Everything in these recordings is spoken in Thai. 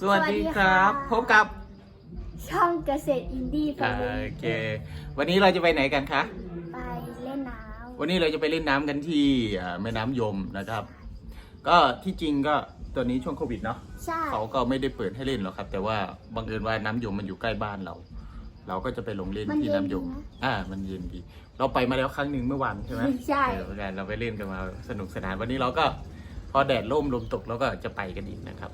สวัสดีครัสวัสดีค่ะบพบกับช่องเกษตรอินดี้อ่าฟาร์มโอเควันนี้เราจะไปไหนกันคะ ไปเล่นน้วันนี้เราจะไปเล่นน้ำกันที่อ่าแม่น้ำยมนะครับ ก็ที่จริงก็ตัวนี้ช่วงโควิดเนาะำใช่เขาก็ไม่ได้เปิดให้เล่นหรอกครับ แต่ว่าบังเอิญว่าน้ำยมมันอยู่ใกล้บ้านเรา เราก็จะไปลงเล่นที่น้ำยม อ่า มันเย็นดี เราไปมาแล้วครั้งหนึ่งเมื่อวานใช่ไหมใช่ เออเหมือนกันเราไปเล่นกันมาสนุกสนานวันนี้เราก็พอแดดร่มลมตกเราก็จะไปกันอีกนะครับ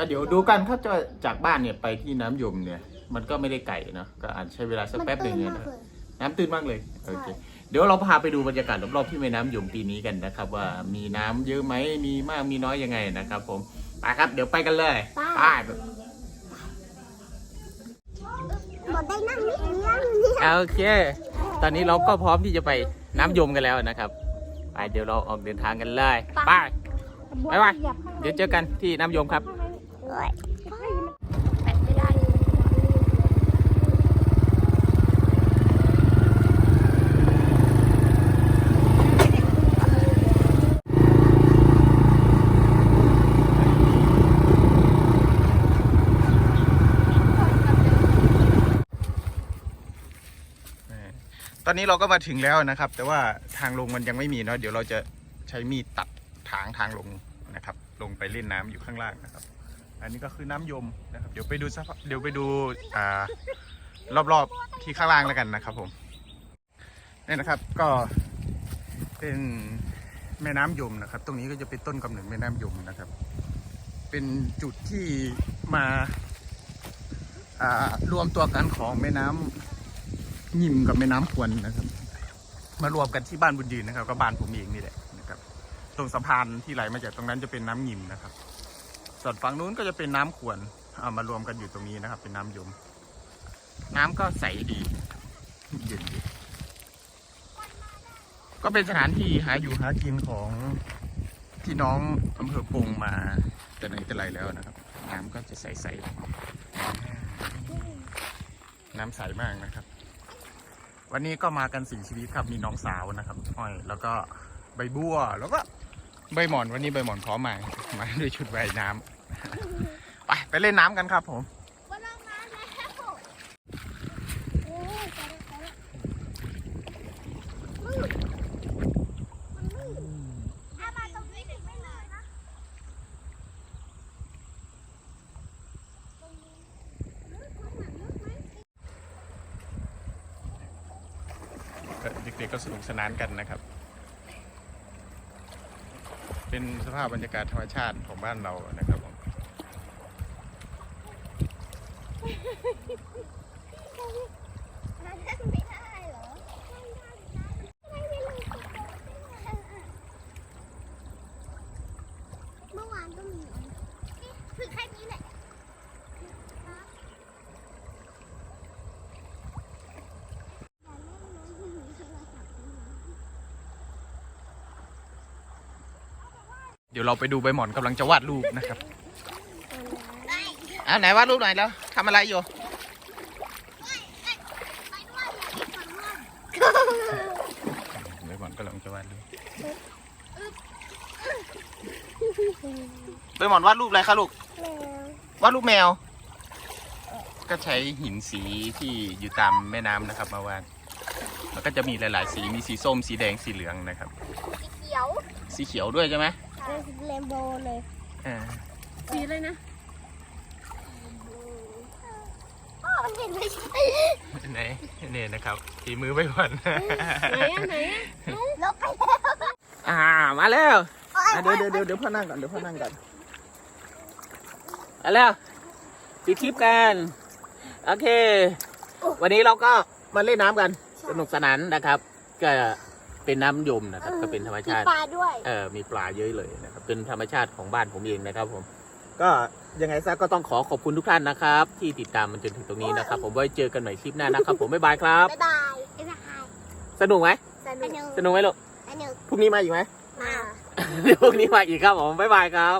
ก็เดี๋ยวดูกันครับจะจากบ้านเนี่ยไปที่น้ำยมเนี่ย มันก็ไม่ได้ไกลเนาะก็อาจใช้เวลาสักมันแป๊บหนึ่งตื้เนี่ยมากนะเลยน้ำตื้นมากเลยโอเคใช่เดี๋ยวเราพาไปดูบรรยากาศรอบๆที่แม่น้ำยมปีนี้กันนะครับ ว่ามีน้ำเยอะไหมมีมากมีน้อยยังไงนะครับ ผมไปครับ เดี๋ยวไปกันเลยไปหมดได้นั่งนิดเดียวเนี่ยโอเค ตอนนี้เราก็พร้อมที่จะไปน้ำยมกันแล้วนะครับ ไปเดี๋ยวเราออกเดินทางกันเลยไปไปไปเดี๋ยวเจอกันที่น้ำยมครับแปะไม่ได้ ตอนนี้เราก็มาถึงแล้วนะครับ แต่ว่าทางลงมันยังไม่มีเนาะเดี๋ยวเราจะใช้มีดตัดทางทางลงนะครับ ลงไปเล่นน้ำอยู่ข้างล่างนะครับ อันนี้ก็คือน้ำยมนะครับเดี๋ยวไปดูสภาพเดี๋ยวไปดูอ่ารอบๆที่ข้างล่างแล้วกันนะครับผมนี่นะครับก็เป็นแม่น้ำยมนะครับ ตรงนี้ก็จะเป็นต้นกำเนิดแม่น้ำยมนะครับ เป็นจุดที่มาอ่ารวมตัวกันของแม่น้ำยิมกับแม่น้ำพวนนะครับ มารวมกันที่บ้านบุญยืนนะครับ ก็บ้านผมเองนี่แหละนะครับ ตรงสะพานที่ไหลมาจากตรงนั้นจะเป็นน้ำยิมนะครับ ส่วนฝั่งนู้นก็จะเป็นน้ำขวนเอามารวมกันอยู่ตรงนี้นะครับ เป็นน้ำยม น้ำก็ใสดีเย็นดีก็เป็นสถานที่หาอยู่หากินของพี่น้องอำเภอปงมาแต่ไหนแต่ไรแล้วนะครับ น้ำก็จะใสๆน้ำใสมากนะครับ วันนี้ก็มากันสี่งชีวิตครับมีน้องสาวนะครับอ้อย แล้วก็ใบบัวแล้วก็ ใบหมอนวันนี้ใบหมอนพร้อมมามาด้วยชุดว่ายน้ำไปไปเล่นน้ำกันครับผมว่าลงน้ำแล้วโอ้ยไปแล้วไปแล้วมืดมันนะตรงนี้ลึกข้างหลังลึกไหมเด็กๆก็สนุกสนานกันนะครับ เป็นสภาพบรรยากาศธรรมชาติของบ้านเรานะครับผม นั่งไม่ได้เหรอนั่งได้นะไม่ได้เลยเมื่อวานก็มีนี่คือแค่นี้แหละอย่าเล่นนะที่หนูโทรศัพท์นะ เดี๋ยวเราไปดูใบหมอนกำลังจะวาดรูปนะครับอ้าวไหนวาดรูปหน่อยแล้วทำอะไรอยู่ใบหมอนกำลังจะวาดรูปใบหมอนวาดรูปอะไรคะลูกวาดรูปแมว ก็ใช้หินสีที่อยู่ตามแม่น้ำนะครับ มาวาดแล้วก็จะมีหลาย ๆ สีมีสีส้มสีแดงสีเหลืองนะครับเขียวสีเขียวด้วยใช่ไหม เรนโบว์เลย อ่าสีเลยนะอ๋อมันเห็นไม่ใช่ไหนนี่นะครับฝีมือใบหมอนไหนอะไหนอะลบไปแล้วอ่ามาแล้วโอ๊ยอะเดี๋ยวเดี๋ยวเดี๋ยวเดี๋ยวพ่อนั่งก่อนเดี๋ยวพ่อนั่งก่อนมาแล้วปิดคลิปกันโอเค วันนี้เราก็มาเล่นน้ำกันสนุกสนานนะครับก็ เป็นน้ำยมนะครับ ก็เป็นธรรมมีชาติปลาด้วย เออมีปลาเยอะเลยนะครับ เป็นธรรมชาติของบ้านผมเองนะครับผม ก็ยังไงซะก็ต้องขอขอบคุณทุกท่านนะครับ ที่ติดตามมันจนถึงตรงนี้นะครับ ผมไว้เจอกันใหม่คลิปหน้านะครับ ผมบ๊ายบายครับ บ๊ายบายบ๊ายบายสนุกไหมสนุกสนุกไหมลูกสนุกพรุ่งนี้มาอีกไหมมาเดี๋ยวพรุ่งนี้มาอีกครับผมบ๊ายบายครับ